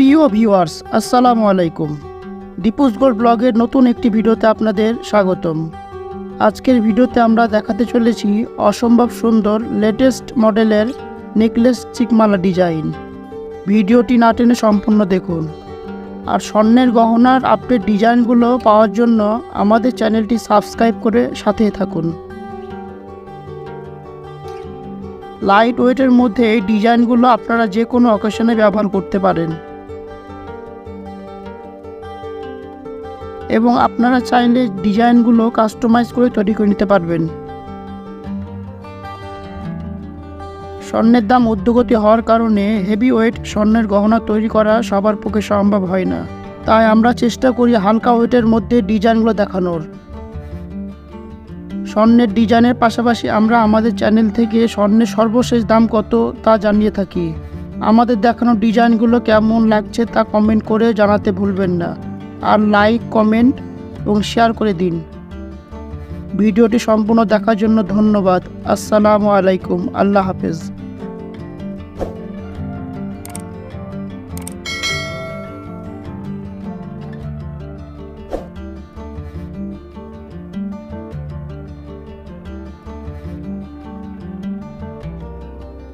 প্রিয় ভিউয়ার্স, আসসালামু আলাইকুম। দীপুস গোল্ড ব্লগের নতুন একটি ভিডিওতে আপনাদের স্বাগতম। আজকের ভিডিওতে আমরা দেখাতে চলেছি অসম্ভব সুন্দর লেটেস্ট মডেলের নেকলেস চিকমালা ডিজাইন। ভিডিওটি না টেনে সম্পূর্ণ দেখুন। আর স্বর্ণের গহনার আপডেট ডিজাইনগুলো পাওয়ার জন্য আমাদের চ্যানেলটি সাবস্ক্রাইব করে সাথে থাকুন। লাইট ওয়েটের মধ্যে এই ডিজাইনগুলো আপনারা যে কোনো অকেশনে ব্যবহার করতে পারেন। এবং আপনারা চাইলে ডিজাইনগুলো কাস্টমাইজ করে তৈরি করে নিতে পারবেন। স্বর্ণের দাম ঊর্ধ্বগতি হওয়ার কারণে হেভি ওয়েট স্বর্ণের গহনা তৈরি করা সবার পক্ষে সম্ভব হয় না। তাই আমরা চেষ্টা করি হালকা ওয়েটের মধ্যে ডিজাইনগুলো দেখানোর। স্বর্ণের ডিজাইনের পাশাপাশি আমরা আমাদের চ্যানেল থেকে স্বর্ণের সর্বশেষ দাম কত তা জানিয়ে থাকি। আমাদের দেখানো ডিজাইনগুলো কেমন লাগছে তা কমেন্ট করে জানাতে ভুলবেন না। আর লাইক কমেন্ট এবং শেয়ার করে দিন। ভিডিওটি সম্পূর্ণ দেখার জন্য ধন্যবাদ। আসসালামু আলাইকুম। আল্লাহ হাফেজ।